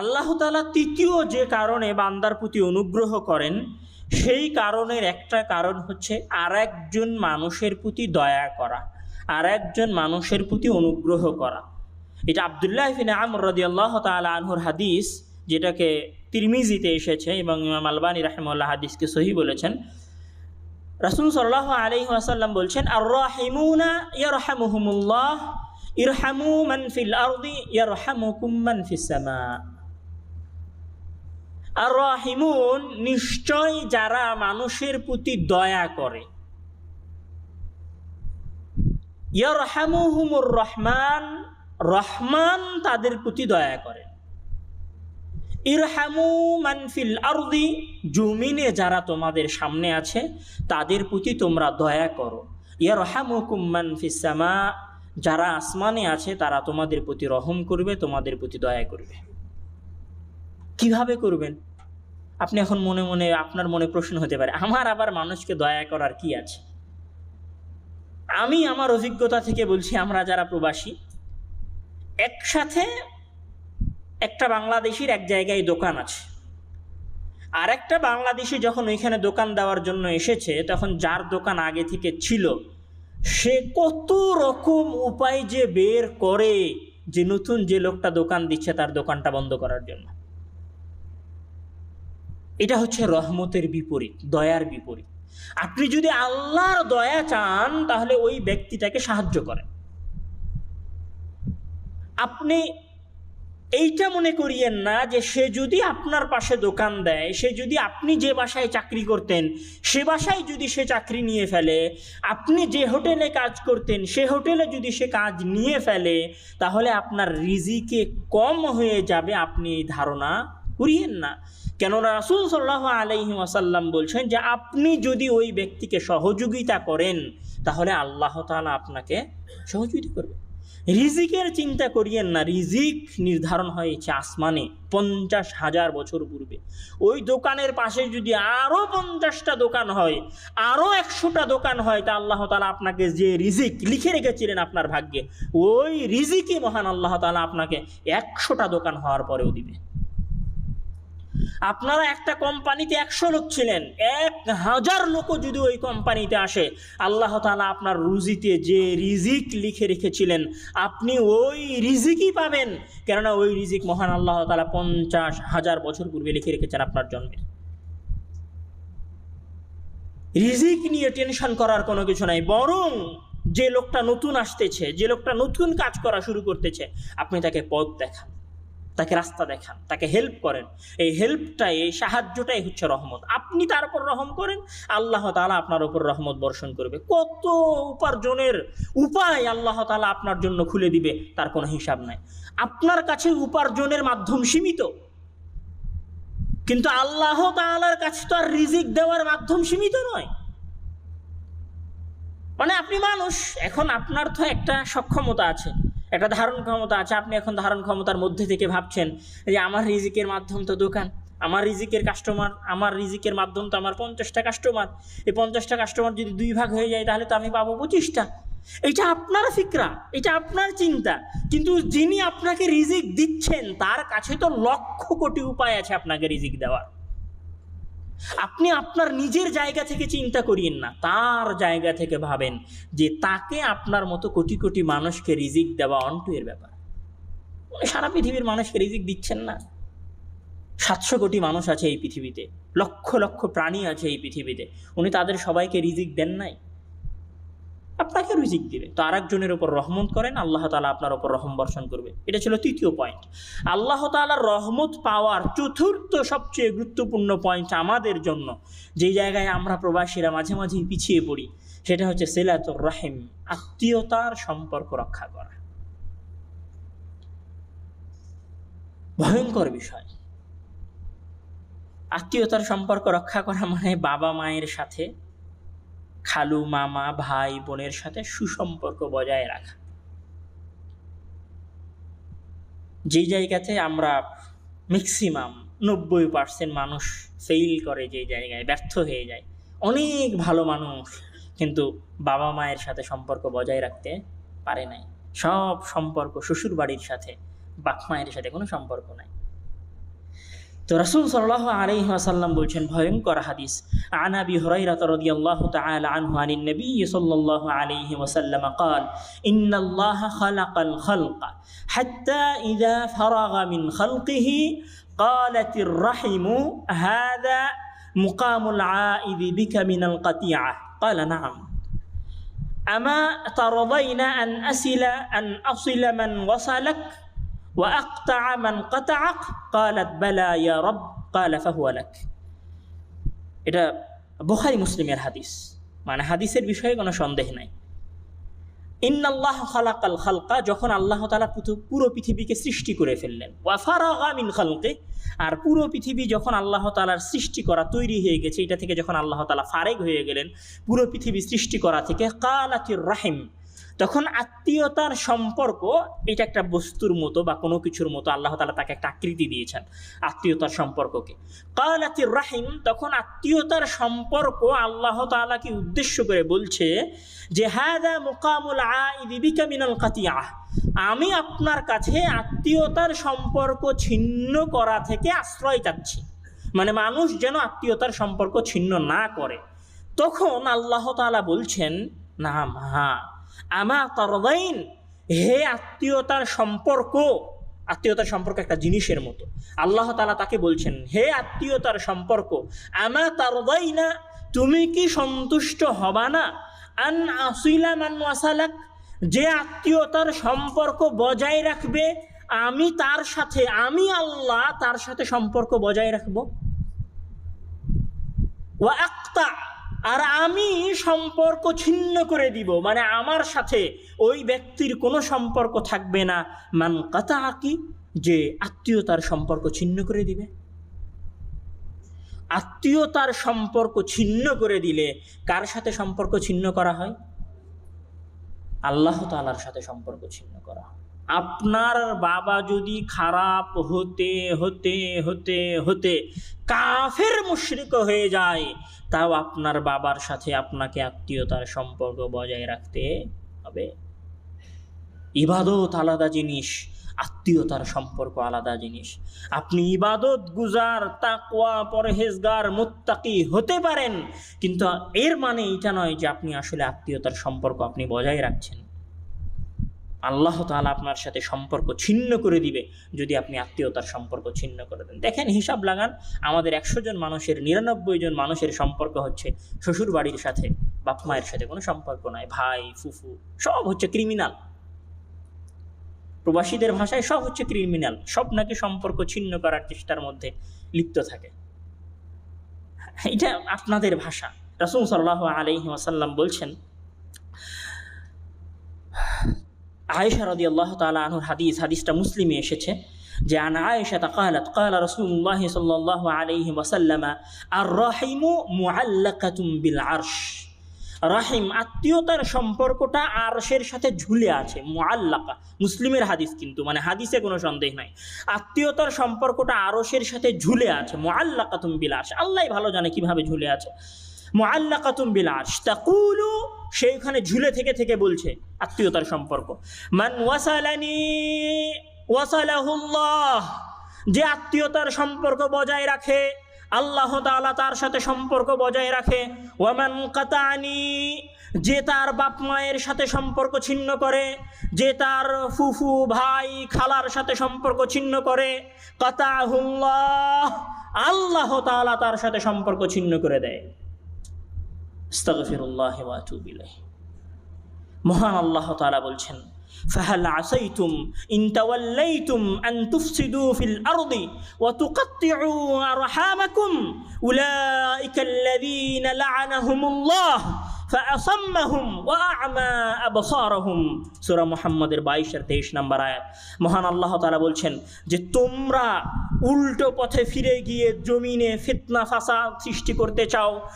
আল্লাহ তালা তৃতীয় যে কারণে বান্দার প্রতি অনুগ্রহ করেন, সেই কারণের একটা কারণ হচ্ছে আর একজন মানুষের প্রতি দয়া করা আর একজন মানুষের প্রতি অনুগ্রহ করা। এটা আবদুল্লাহ ফিন আমর রদি আল্লাহ তালা আনহুর হাদিস, যেটাকে তিরমিজিতে এসেছে এবং ইমাম আলবানী রাহেমুল্লাহ হাদিসকে সহি বলেছেন। রাসুল সাল্লাহ আলহি আসাল্লাম বলছেন আর রাহিমুনা ইয়ারহামুহুমুল্লাহ, ইরহামু মান ফিল আরদি, ইয়ারহামুকুম মান ফিস সামা। আর রাহিমুন নিশ্চয় যারা মানুষের প্রতি দয়া করে। রহমান রহমান তাদের প্রতি দয়া করে। ইরহামু মানফিল আরদি, জমিনে যারা তোমাদের সামনে আছে, তাদের প্রতি তোমরা দয়া করো। ইয়ারহামুকুম মানফিস সামা, যারা আসমানে আছে, তারা তোমাদের প্রতি রহম করবে, তোমাদের প্রতি দয়া করবে। কীভাবে করবেন? আপনি এখন মনে মনে, আপনার মনে প্রশ্ন হতে পারে, আমার আবার মানুষকে দয়া করার কি আছে? আমি আমার অভিজ্ঞতা থেকে বলছি, আমরা যারা প্রবাসী, একসাথে একটা বাংলাদেশির এক জায়গায় দোকান আছে। আর একটা বাংলাদেশি যখন ওইখানে দোকান দেওয়ার জন্য এসেছে, তখন যার দোকান আগে থেকে ছিল, সে কত রকম উপায় যে বের করে যে নতুন যে লোকটা দোকান দিচ্ছে, তার দোকানটা বন্ধ করার জন্য। এটা হচ্ছে রহমতের বিপরীত, দয়ার বিপরীত। আপনি যদি আল্লাহর দয়া চান, তাহলে ওই ব্যক্তিটাকে সাহায্য করেন। আপনি এইটা মনে করিয়েন না যে সে যদি আপনার পাশে দোকান দেয়, সে যদি আপনি যে বাসায় চাকরি করতেন, সে বাসায় যদি সে চাকরি নিয়ে ফেলে, আপনি যে হোটেলে কাজ করতেন, সে হোটেলে যদি সে কাজ নিয়ে ফেলে, তাহলে আপনার রিজিকে কম হয়ে যাবে। আপনি এই ধারণা করিয়েন না। কেননা রাসুল সাল্লাহ আলাইহি ওয়াসাল্লাম বলছেন যে, আপনি যদি ওই ব্যক্তিকে সহযোগিতা করেন, তাহলে আল্লাহ তাআলা আপনাকে সহযোগিতা করবে। রিজিকের চিন্তা করিয়েন না। রিজিক নির্ধারণ হয়েছে আসমানে পঞ্চাশ হাজার বছর পূর্বে। ওই দোকানের পাশে যদি আরও পঞ্চাশটা দোকান হয় আরও একশোটা দোকান হয়, তা আল্লাহ তালা আপনাকে যে রিজিক লিখে রেখেছিলেন আপনার ভাগ্যে, ওই রিজিকই মহান আল্লাহ তালা আপনাকে একশোটা দোকান হওয়ার পরেও দিবে। আপনারা একটা কোম্পানিতে একশো লোক ছিলেন, এক হাজার লোকও যদি ওই কোম্পানিতে আসে, আল্লাহ তালা আপনার রুজিতে যে রিজিক লিখে রেখেছিলেন, আপনি ওই রিজিকই পাবেন। কেননা ওই রিজিক মহান আল্লাহ তালা পঞ্চাশ হাজার বছর পূর্বে লিখে রেখেছেন আপনার জন্মে। রিজিক নিয়ে টেনশন করার কোনো কিছু নাই, বরং যে লোকটা নতুন আসতেছে, যে লোকটা নতুন কাজ করা শুরু করতেছে, আপনি তাকে পথ দেখান। তাকে রাস্তা দেখান, তাকে হেল্প করেন। এই হেল্পটাই এই সাহায্যটাই হচ্ছে রহমত। আপনি তার উপর রহম করেন, আল্লাহ তালা আপনার উপর রহমত বর্ষণ করবে। কত উপার্জনের উপায় আল্লাহ তালা আপনার জন্য খুলে দিবে, তার কোনো হিসাব নাই। আপনার কাছে উপার্জনের মাধ্যম সীমিত। কিন্তু আল্লাহ তালার কাছে তো আর রিজিক দেওয়ার মাধ্যম সীমিত নয়। মানে আপনি মানুষ, এখন আপনার তো একটা সক্ষমতা আছে। একটা ধারণ ক্ষমতা আছে। আপনি এখন ধারণ ক্ষমতার মধ্যে থেকে ভাবছেন যে আমার রিজিকের মাধ্যম তো দোকান, আমার রিজিকের কাস্টমার আমার রিজিকের মাধ্যম তো আমার পঞ্চাশটা কাস্টমার এই পঞ্চাশটা কাস্টমার যদি দুই ভাগ হয়ে যায়, তাহলে তো আমি পাবো পঁচিশটা। এটা আপনার ফিকরা, এটা আপনার চিন্তা। কিন্তু যিনি আপনাকে রিজিক দিচ্ছেন, তার কাছে তো লক্ষ কোটি উপায় আছে আপনাকে রিজিক দেওয়ার। আপনি আপনার নিজের জায়গা থেকে চিন্তা করিয়েন না, তার জায়গা থেকে ভাবেন যে তাকে আপনার মতো কোটি কোটি মানুষকে রিজিক দেওয়া অন্টু এর ব্যাপার। উনি সারা পৃথিবীর মানুষকে রিজিক দিচ্ছেন না। সাতশো কোটি মানুষ আছে এই পৃথিবীতে, লক্ষ লক্ষ প্রাণী আছে এই পৃথিবীতে। উনি তাদের সবাইকে রিজিক দেন নাই? আপনাকে রিজিক দিবে। তো আর একজনের উপর রহমত করেন, আল্লাহ তালা আপনার উপর রহম বর্ষণ করবে। এটা ছিল তৃতীয় পয়েন্ট আল্লাহ তালার রহমত পাওয়ার চতুর্থ সবচেয়ে গুরুত্বপূর্ণ পয়েন্ট আমাদের জন্য। যে জায়গায় আমরা প্রবাসীরা মাঝে মাঝেই পিছিয়ে পড়ি, সেটা হচ্ছে সেলাতুর রাহিম, আত্মীয়তার সম্পর্ক রক্ষা করা। ভয়ঙ্কর বিষয়। আত্মীয়তার সম্পর্ক রক্ষা করা মানে বাবা মায়ের সাথে খালু মামা, ভাই বোনের সাথে সুসম্পর্ক বজায় রাখা। যেই জায়গাতে আমরা ম্যাক্সিমাম নব্বই পার্সেন্ট মানুষ ফেইল করে যে জায়গায়, ব্যর্থ হয়ে যায়, অনেক ভালো মানুষ কিন্তু বাবা মায়ের সাথে সম্পর্ক বজায় রাখতে পারে নাই। সব সম্পর্ক শ্বশুর বাড়ির সাথে, বাপ মায়ের সাথে কোনো সম্পর্ক নাই। তো রাসূল সাল্লাল্লাহু আলাইহি ওয়াসাল্লাম বলছেন ভয়ঙ্কর হাদিস عن ابي هريره رضي الله تعالى عنه عن النبي صلى الله عليه وسلم قال ان الله خلق الخلق حتى اذا فرغ من خلقه قالت الرحم هذا مقام العائذ بك من القطيعه قال نعم اما ترضين ان اسل ان اصل من وصلك واقطع من قطعك قالت بلى يا رب قال فهو لك এটা বুখারি মুসলিমের হাদিস মানে হাদিসের বিষয়ে কোনো সন্দেহ নাই ইন্নাল্লাহ খালাকাল খালকা যখন আল্লাহ তালা পুরো পৃথিবীকে সৃষ্টি করে ফেললেন ওয়াফারাগা মিন খালকে আর পুরো পৃথিবী যখন আল্লাহ তালার সৃষ্টি করা তৈরি হয়ে গেছে এটা থেকে যখন আল্লাহ তালা ফারেক হয়ে গেলেন পুরো পৃথিবী সৃষ্টি করা থেকে কালাতির রাহিম তখন আত্মীয়তার সম্পর্ক এটা একটা বস্তুর মতো বা কোনো কিছুর মতো আল্লাহ তালা তাকে একটা আকৃতি দিয়েছেন আত্মীয়তার সম্পর্ককে। কালাতির রাহিম তখন আত্মীয়তার সম্পর্ক আল্লাহ তালাকে উদ্দেশ্য করে বলছে যে, হাদা মোকামুল আইদিবিকা মিনাল কাতিয়া আমি আপনার কাছে আত্মীয়তার সম্পর্ক ছিন্ন করা থেকে আশ্রয় চাচ্ছি। মানে মানুষ যেন আত্মীয়তার সম্পর্ক ছিন্ন না করে। তখন আল্লাহ তালা বলছেন, না হ্যাঁ আমা তরদাইন, হে আত্মীয়তার সম্পর্ক। আত্মীয়তার সম্পর্ক একটা জিনিসের মতো। আল্লাহ তালা তাকে বলছেন, হে আত্মীয়তার সম্পর্ক, আমা তারদাইনা, তুমি কি সন্তুষ্ট হবা না? আন আসিলা মান ওয়াসালাক, যে আত্মীয়তার সম্পর্ক বজায় রাখবে, আমি তার সাথে, আমি আল্লাহ তার সাথে সম্পর্ক বজায় রাখব। আর আমি সম্পর্ক ছিন্ন করে দিব। মানে আমার সাথে ওই ব্যক্তির কোনো সম্পর্ক থাকবে না। মান কথা আঁকি যে আত্মীয়তার সম্পর্ক ছিন্ন করে দিবে। আত্মীয়তার সম্পর্ক ছিন্ন করে দিলে কার সাথে সম্পর্ক ছিন্ন করা হয়? আল্লাহ তালার সাথে সম্পর্ক ছিন্ন করা হয়। আপনার বাবা যদি খারাপ হতে হতে হতে হতে কাফের মুশরিক হয়ে যায়, তাও আপনার বাবার সাথে আপনাকে আত্মীয়তার সম্পর্ক বজায় রাখতে হবে। ইবাদত আলাদা জিনিস, আত্মীয়তার সম্পর্ক আলাদা জিনিস। আপনি ইবাদত গুজার, তাকওয়া, পরহেজগার, মুত্তাকি হতে পারেন, কিন্তু এর মানে এটা নয় যে আপনি আসলে আত্মীয়তার সম্পর্ক আপনি বজায় রাখছেন। আল্লাহ তালা আপনার সাথে সম্পর্ক ছিন্ন করে দিবে যদি আপনি আত্মীয়তার সম্পর্ক ছিন্ন করে দেন। দেখেন, হিসাব লাগান, আমাদের একশো জন মানুষের, নিরানব্বই জন মানুষের সম্পর্ক হচ্ছে শ্বশুর বাড়ির সাথে, বাপ মায়ের সাথে কোনো সম্পর্ক নাই, ভাই, ফুফু, সব হচ্ছে ক্রিমিনাল প্রবাসীদের ভাষায় সব হচ্ছে ক্রিমিনাল সব নাকি সম্পর্ক ছিন্ন করার চেষ্টার মধ্যে লিপ্ত থাকে। এটা আপনাদের ভাষা। রাসুল সাল্লাহ আলহি আসাল্লাম বলছেন আয়েশা রদি আল্লাহ তালা আনহুর হাদিস, হাদিসটা মুসলিমে এসেছে যে, আন আয়েশা তা কাহালাত কালা রসুল্লাহ সাল্লাহ আলহি ওসাল্লামা আর রাহিমু মুআল্লাকাতুম বিল আরশ রাহিম, আত্মীয়তার সম্পর্কটা আরশের সাথে ঝুলে আছে, মুআল্লাকা। মুসলিমের হাদিস কিন্তু মানে হাদিসে কোনো সন্দেহ নাই। আত্মীয়তার সম্পর্কটা আরশের সাথে ঝুলে আছে, মুআল্লাকাতুম বিল আরশ আল্লাহ ভালো জানে কীভাবে ঝুলে আছে। মুআল্লাকাতুম বিল আরশ তাকুলু সেইখানে ঝুলে থেকে থেকে বলছে আত্মীয়তার সম্পর্ক। মান ওয়াসালানি ওয়াসালাহুল্লাহ, যে আত্মীয়তার সম্পর্ক বজায় রাখে, আল্লাহ তাআলা তার সাথে সম্পর্ক বজায় রাখে। ওয়ামান কাতানি যে তার বাপ মায়ের সাথে সম্পর্ক ছিন্ন করে, যে তার ফুফু ভাই খালার সাথে সম্পর্ক ছিন্ন করে, কাতাহুল্লাহ, আল্লাহ তাআলা তার সাথে সম্পর্ক ছিন্ন করে দেয়। আস্তাগফিরুল্লাহ ওয়া আতুবু ইলাইহি মহান আল্লাহ তাআলা বলছেন فهل عسيتم إن توليتم أن تفسدوا في الأرض وتقطعوا أرحامكم أولئك الذين لعنهم الله فأصمهم وأعمى أبصارهم সূরা মুহাম্মদের 22 এর 23 নম্বর মহান আল্লাহ বলছেন যে, তোমরা উল্টো পথে ফিরে গিয়ে জমিনে ফিতনা, ফাসাদ সৃষ্টি করতে চাও।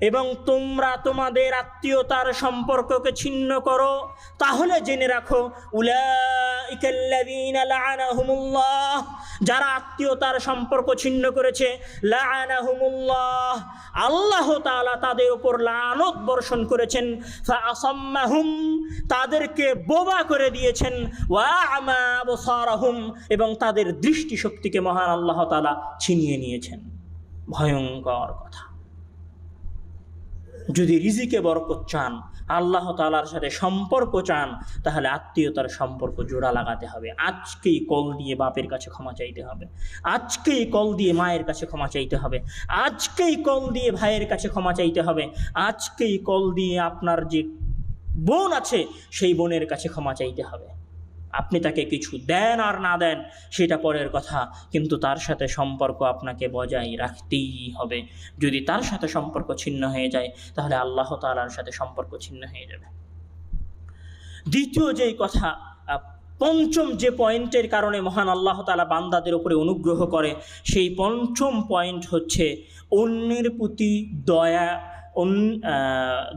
এবং তোমরা তোমাদের আত্মীয়তার সম্পর্ককে ছিন্ন করো। তাহলে জেনে রাখো উলা যারা আত্মীয়তার সম্পর্ক ছিন্ন করেছে আল্লাহ তাআলা তাদের উপর লানত বর্ষণ করেছেন, ফাআসাম্মাহুম, তাদেরকে বোবা করে দিয়েছেন এবং তাদের দৃষ্টিশক্তিকে মহান আল্লাহ তাআলা ছিনিয়ে নিয়েছেন। ভয়ঙ্কর কথা। যদি রিজিকে বরকত চান আল্লাহ তালার সাথে সম্পর্ক চান, তাহলে আত্মীয়তার সম্পর্ক জোড়া লাগাতে হবে। আজকেই কল দিয়ে বাপের কাছে ক্ষমা চাইতে হবে। আজকেই কল দিয়ে মায়ের কাছে ক্ষমা চাইতে হবে। আজকেই কল দিয়ে ভাইয়ের কাছে ক্ষমা চাইতে হবে। আজকেই কল দিয়ে আপনার যে বোন আছে, সেই বোনের কাছে ক্ষমা চাইতে হবে। আপনি তাকে কিছু দেন আর না দেন, সেটা পরের কথা। কিন্তু তার সাথে সম্পর্ক আপনাকে বজায় রাখতেই হবে। যদি তার সাথে সম্পর্ক ছিন্ন হয়ে যায়, তাহলে আল্লাহ তালার সাথে সম্পর্ক ছিন্ন হয়ে যাবে। দ্বিতীয় যেই কথা পঞ্চম যে পয়েন্টের কারণে মহান আল্লাহ তালা বান্দাদের উপরে অনুগ্রহ করে, সেই পঞ্চম পয়েন্ট হচ্ছে অন্যের প্রতি দয়া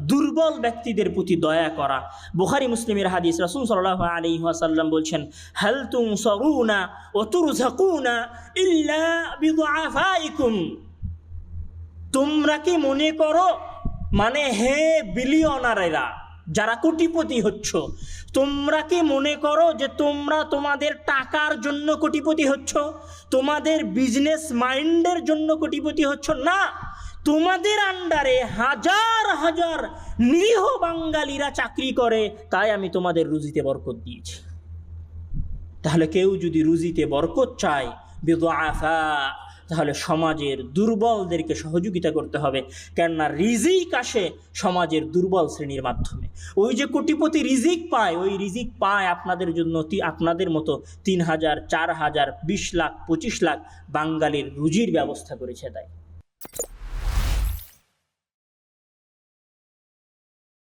দুর্বল ব্যক্তিদের প্রতি দয়া করা। বুখারি মুসলিমের হাদিস রাসুল সাল্লাহ আলী ওয়াসাল্লাম বলছেন, হাল তুম সরুনা ও তুরঝাকুনা ইল্লা বিদুআফাইকুম। তোমরা কি মনে করো মানে হে বিলিয়নারেরা, যারা কোটিপতি হচ্ছ, তোমরা কি মনে করো যে তোমরা তোমাদের টাকার জন্য কোটিপতি হচ্ছ? তোমাদের বিজনেস মাইন্ডের জন্য কোটিপতি হচ্ছ? না। তোমাদের আন্ডারে হাজার হাজার নিরীহ বাঙালিরা চাকরি করে, তাই আমি তোমাদের রুজিতে বরকত দিয়েছি। তাহলে কেউ যদি রুজিতে বরকত চায়, বেদআফা, তাহলে সমাজের দুর্বলদেরকে সহযোগিতা করতে হবে। কেননা রিজিক আসে সমাজের দুর্বল শ্রেণির মাধ্যমে। ওই যে কোটিপতি রিজিক পায়, ওই রিজিক পায় আপনাদের জন্য আপনাদের মতো তিন হাজার, চার হাজার, বিশ লাখ, পঁচিশ লাখ বাঙালির রুজির ব্যবস্থা করেছে তাই।